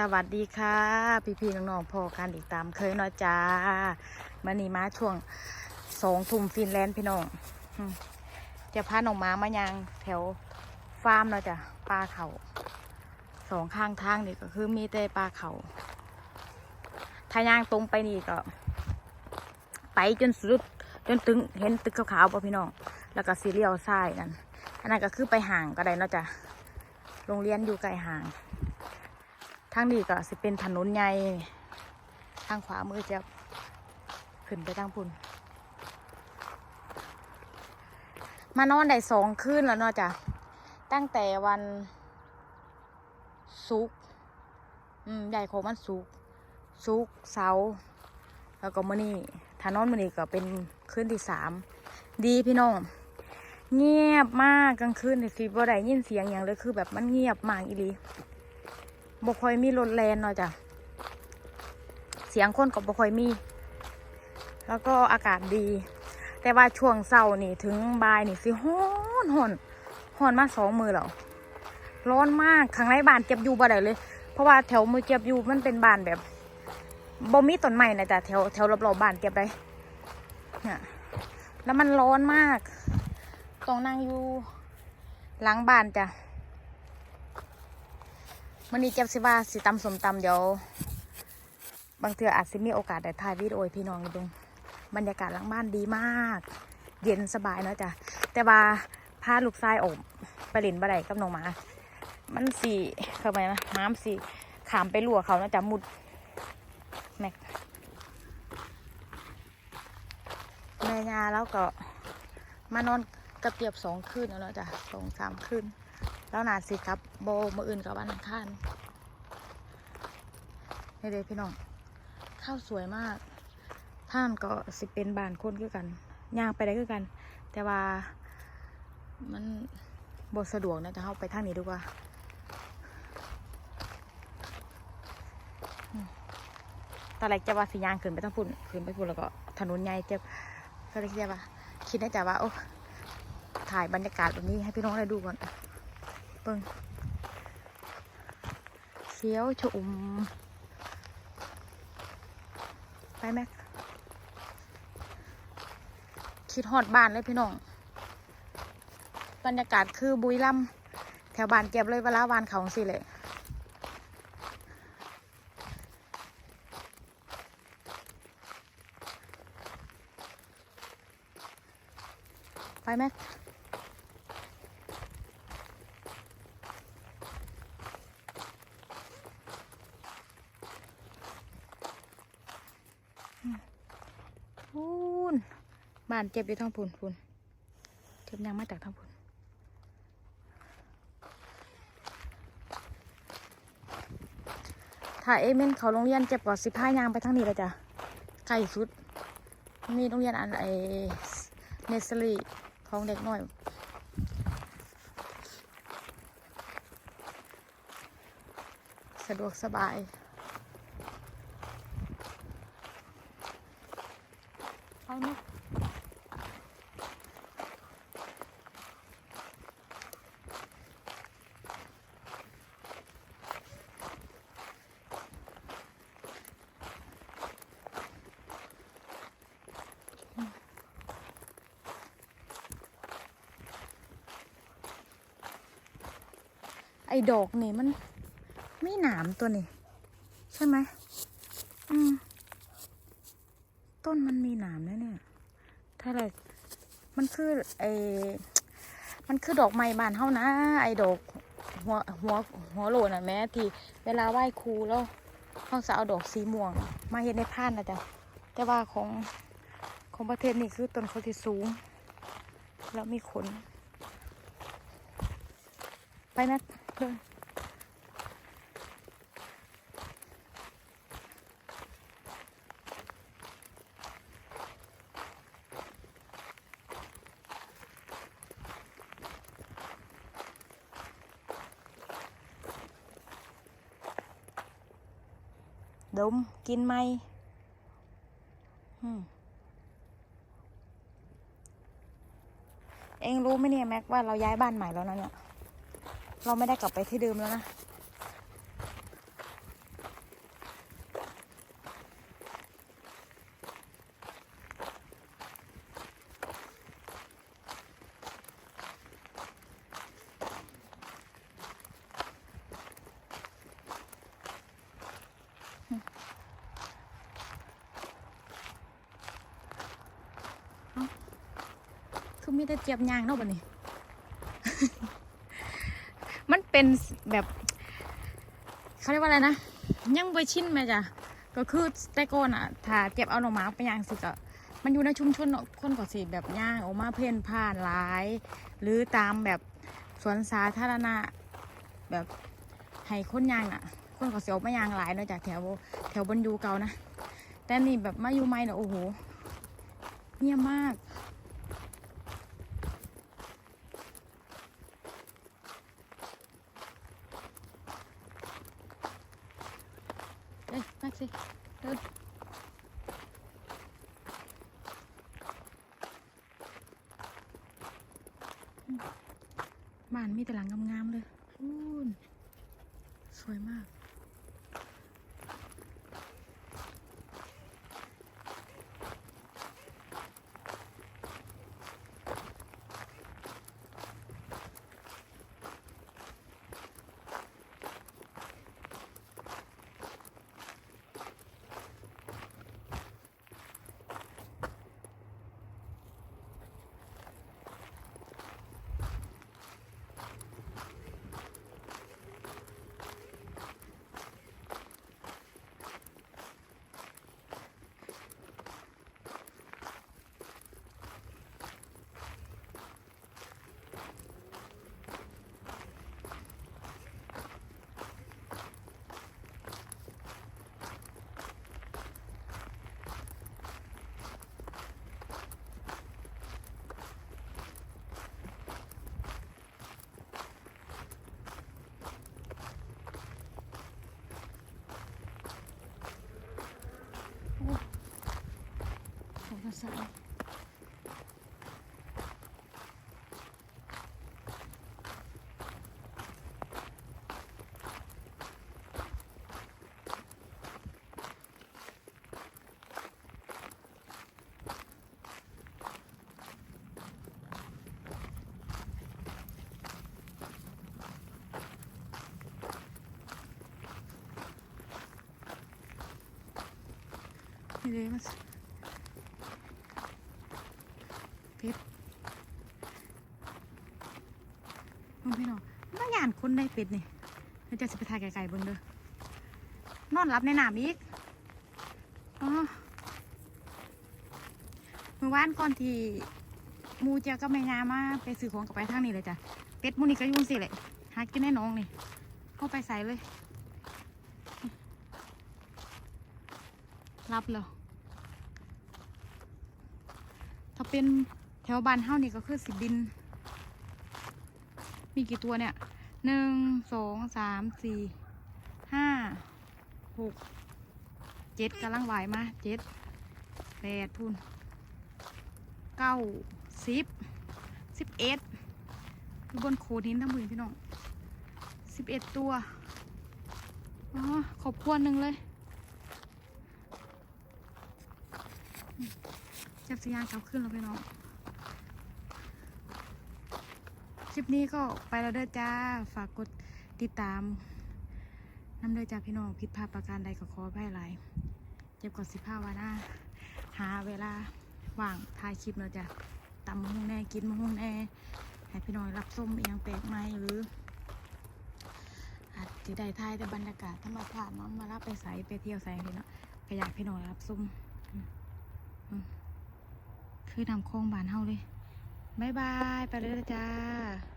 สวัสดีค่ะ พี่พี่ๆน้องๆพอกันอีกตามเคยเนาะจ้ามานี่มาช่วงสองทุ่มฟินแลนด์พี่น้องจะพาน้องม้ามายังแถวฟาร์มเนาะจ้ะปลาเขาสองข้างทางนี่ก็คือมีแต่ปลาเขาถ้าย่างตรงไปนี่ก็ ไปจนสุดจนถึงเห็นตึกขาวๆป่ะพี่น้อง แล้วก็สีเลียวซ้ายนั่นอันนั้นก็คือไปห่างก็ได้เนาะจ้ะโรงเรียนอยู่ไกลห่าง ทางนี้ก็สิเป็นถนนใหญ่ทางขวามือจะขึ้นไปทางพุ่น มานอนได้สองคืนแล้วเนาะจ้ะ ตั้งแต่วันศุกร์อืมใหญ่ของมันศุกร์ศุกร์เสาร์แล้วก็มื้อนี้ถ้านอนมื้อนี้ก็เป็นคืนที่สามดีพี่น้อง เงียบมากกลางคืนนี่สิบ่ได้ยินเสียงอย่างเลยคือแบบมันเงียบมากอีหลี บ่ค่อยมีรถแลนเนาะจ้ะ เสียงคนก็บ่ค่อยมี แล้วก็อากาศดี แต่ว่าช่วงเช้านี่ถึงบ่ายนี่สิฮ้อนฮ้อนฮ้อนมาสองมือแล้วร้อนมากข้างในบ้านเจ็บอยู่บ่ได้เลย เพราะว่าแถวมือเจ็บอยู่มันเป็นบ้านแบบบ่มีต้นไม้นะจ๊ะแถวแถวรอบๆบ้านเก็บได้เนี่ยแล้วมันร้อนมาก ต้องนั่งอยู่หลังบ้านจ้ะ มื่อนี้เจ็บสิว่าสิตำสมตำเดี๋ยว บางเทืออาจสิมีโอกาสได้ถ่ายวิดีโอพี่น้องดูบรรยากาศหลังบ้านดีมาก เย็นสบายเนาะจ้ะแต่ว่าพาลูกชายออกไปเล่นบ่ได้กับน้องหมา มันสีเข้าไปนะม้ามสีขามไปลัวเขานะจ๊ะมุดแม็กแม่ยาแล้วก็มานอนกระเตียบสองคืนแล้วเนาะจ้ะสองสามคืน แล้วนาสิครับโบมืออื่นกับวันอังคารนี่เลยพี่น้องข้าวสวยมากท่านก็สิเป็นบานคนคือกันย่างไปได้คือกัน แต่ว่ามันบสะดวกนะจะเข้าไปทางนี้ดีกว่าอืมตอนแรกจะว่าสิย่างขึ้นไปทางพุ่นขึ้นไปพุ่นแล้วก็ถนนใหญ่เจ็บก็เลยคิดว่าคิดในใจว่าโอ้ถ่ายบรรยากาศแบบนี้ให้พี่น้องได้ดูก่อน เบิ่งเขียวชุ่มไปแม็กคิดฮอดบ้านเลยพี่น้อง บรรยากาศคือบุยลำแถวบ้านเก็บเลยเวลาวานเขาสิเลยไปแม็ก พูน บ้านเจ็บอยู่ท้องพูนพูนเจ็บยังมาจากท้องพูนถ้าเอเมนเขาโรงเรียนเจ็บกว่าสิบห้ายางไปทั้งนี้แล้วจ้ะไกลสุด มีโรงเรียนอันไอเนสซอรี่ของเด็กน้อยสะดวกสบายไปไหม อ้ดอกนี่มันไม่หนามตัวนี่ใช่ไหมอืมต้นมันมีหนามนะเนี่ย ถ้าอะไรมันคือไอมันคือดอกไม้บานเฮานะ ไอดอกหัวหัวหัวโหลน่ะแม่ที่เวลาไหว้ครูแล้วเขาจะเอาดอกสีม่วง มาเห็นในพานนะจ๊ะแต่ว่าของของประเทศนี่คือต้นเขาที่สูง แล้วมีขน ไปนะ เดินดมกินไหมอืมเองรู้ไหมเนี่ยแม็กว่าเราย้ายบ้านใหม่แล้วนะเนี่ย เราไม่ได้กลับไปที่เดิมแล้วนะ คือมีแต่เจียบยางเนาะบัดนี้ เป็นแบบเขาเรียกว่าอะไรนะยังบ่ชินไหมจ้ะก็คือแต่ก่อนอะถ้าเจ็บเอาหน่อหมาไปย่างสิก็มันอยู่ในชุมชนเนาะคนก็สิแบบย่างออกมาเพ่นผ่านหลาย หรือตามแบบสวนสาธารณะแบบให้คนย่างอะ คนก็สิออกมาย่างหลายเนาะจากแถวแถวบนยูเก่านะแต่นี่แบบมาอยู่ใหม่เนาะโอ้โหเงียบมาก เอ้ยมา สิ เดินบ้านมีแต่หลังงามๆเลยสวยมาก ขอบคุณสายนี่เลยมันเพชรมึงพี่น้องน่าหยานคนได้เป็ดนี่เราจะสิไปถ่ายไก่ๆเบิ่งเด้อนอนรับในหน้ำอีกอ๋อเมื่อวานก่อนที่มูเจียวก็ไม่งามาไปซื้อของกับไปทางนี้เลยจ้ะเป็ดมูนี่ก็ยุ่งสิเลยหากินได้น้องนี่เข้าไปใส่เลย รับแล้วถ้าเป็น แถวบ้านเฮานี่ก็คือสิบิน มีกี่ตัวเนี่ยหนึ่งสองสามสี่ห้าหกเจ็ดกำลังไหวมาเจ็ดแปดทุนเก้าสิบสิบเอ็ดอยู่บนโขดหินทั้งหมดพี่น้องสิบเอ็ดตัวอ๋อขอบควรหนึ่งเลยจับสัญญาณกลับขึ้นแล้วพี่น้องค ลิปนี้ก็ไปแล้วเด้อจ้า ฝากกดติดตามน้ำเด้อจ้าพี่น้องผิดพลาดประการใดก็ขอให้หลายเจ็บกดสิบห้าวันหน้าหาเวลาว่างถ่ายคลิปเนาะจ้ะตำมะฮุ่งแน่กินมะฮุ่งแน่ให้พี่น้องรับส้มเอียงแปลกใหมหรืออาจจะได้ถ่ายแต่บรรยากาศธรรมชาติเนาะมารับไปใส่ไปเที่ยวใส่พี่เนาะก็อยากพี่น้องรับส้มคือนำโค้งบานเฮาเลย บ๊ายบาย ไปเลยนะจ้า